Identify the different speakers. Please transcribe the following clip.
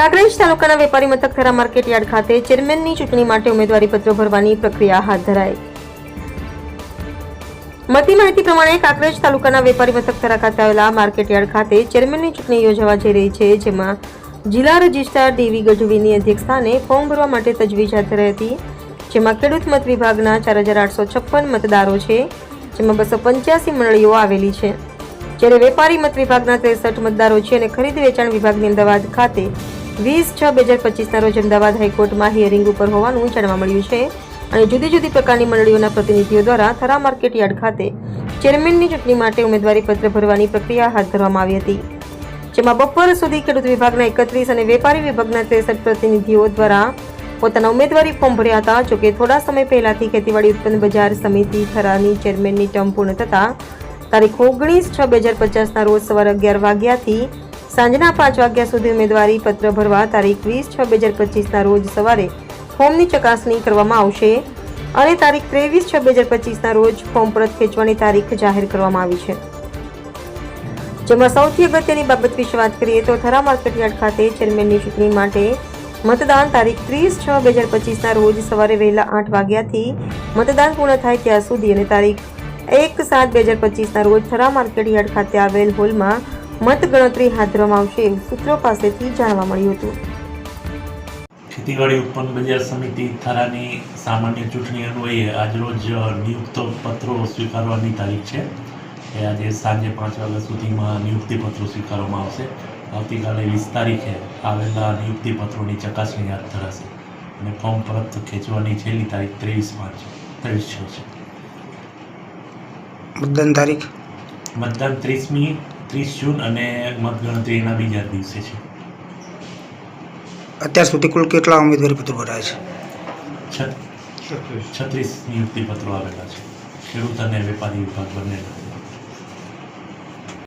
Speaker 1: કાંકરેજ તાલુકાના વેપારી મથક થરા માર્કેટ યાર્ડ ખાતે ચેરમેનની ચૂંટણી માટે ઉમેદવારી પત્રો ભરવાની પ્રક્રિયા હાથ ધરાઈ. મળતી માહિતી પ્રમાણે કાંકરેજ તાલુકાના વેપારી મથક થરા ખાતે આવેલા માર્કેટયાર્ડ ખાતે ચેરમેનની ચૂંટણી યોજાવા જઈ રહી છે, જેમાં જિલ્લા રજિસ્ટ્રાર ડીવી ગઢવીની અધ્યક્ષસ્થાને ફોર્મ ભરવા માટે તજવીજ હાથ ધરાઈ હતી, જેમાં ખેડૂત મત વિભાગના ચાર હજાર આઠસો છપ્પન મતદારો છે, જેમાં બસો પંચ્યાસી મંડળીઓ આવેલી છે. જ્યારે વેપારી મત વિભાગના ત્રેસઠ મતદારો છે અને ખરીદ વેચાણ વિભાગની અમદાવાદ ખાતે વીસ છ બે હજાર પચીસના રોજ અમદાવાદ હાઈકોર્ટમાં હિયરિંગ ઉપર હોવાનું જાણવા મળ્યું છે. અને જુદી જુદી પ્રકારની મંડળીઓના પ્રતિનિધિઓ દ્વારા થરા માર્કેટ યાર્ડ ખાતે ચેરમેનની ચૂંટણી માટે ઉમેદવારી પત્ર ભરવાની પ્રક્રિયા હાથ ધરવામાં આવી હતી. જેમાં બપોર સુધી ખેડૂત વિભાગના એકત્રીસ અને વેપારી વિભાગના ત્રેસઠ પ્રતિનિધિઓ દ્વારા પોતાના ઉમેદવારી ફોર્મ ભર્યા હતા. જોકે થોડા સમય પહેલાથી ખેતીવાડી ઉત્પન્ન બજાર સમિતિ થરાની ચેરમેનની ટર્મ પૂર્ણ થતાં તારીખ ઓગણીસ છ બે હજાર પચાસના રોજ સવારે અગિયાર વાગ્યાથી સાંજના પાંચ વાગ્યા સુધી ઉમેદવારી પત્ર ભરવા તારીખ વીસ છ બે હજાર પચીસના રોજ સવારે ફોર્મની ચકાસણી કરવામાં આવશે. અને તારીખ ત્રેવીસ છ બે હજાર પચીસના રોજ ફોર્મ પરત ખેંચવાની તારીખ જાહેર કરવામાં આવી છે. જેમાં સૌથી અગત્યની બાબત વિશે વાત કરીએ તો થરા માર્કેટયાર્ડ ખાતે ચેરમેનની ચૂંટણી માટે મતદાન તારીખ ત્રીસ છ બે હજાર પચીસના રોજ સવારે વહેલા આઠ વાગ્યાથી મતદાન પૂર્ણ થાય ત્યાં સુધી અને તારીખ એક સાત બે હજાર પચીસના રોજ થરા માર્કેટયાર્ડ ખાતે આવેલ હોલમાં મત ગણતરી હાથ ધરવામાં આવશે. સૂત્રો પાસેથી જાણવા મળ્યું હતું.
Speaker 2: ખેતીવાડી ઉત્પન્ન બજાર સમિતિ થરાની સામાન્ય ચૂંટણી અન્વયે આજરોજ નિયુક્ત પત્રો સ્વીકારવાની તારીખ છે. એ આજે સાંજે પાંચ વાગ્યા સુધીમાં નિયુક્તિ પત્રો સ્વીકારવામાં આવશે. આવતીકાલે વીસ તારીખે આવેલા નિયુક્તિ પત્રોની ચકાસણી હાથ ધરાશે. અને ફોર્મ પરત ખેંચવાની છેલ્લી તારીખ ત્રેવીસ પાંચ ત્રેવીસ છ છે.
Speaker 3: મતદાન તારીખ?
Speaker 2: મતદાન ત્રીસમી ત્રીસ જૂન અને મતગણતરી એના બીજા દિવસે છે.
Speaker 3: અત્યાર સુધી કુલ કેટલા ઉમેદવારી પત્રો ભરાયા
Speaker 2: છે? છત્રીસ નિયુક્તિ પત્રો આવેલા છે. ખેડૂત અને વેપારી વિભાગ બંને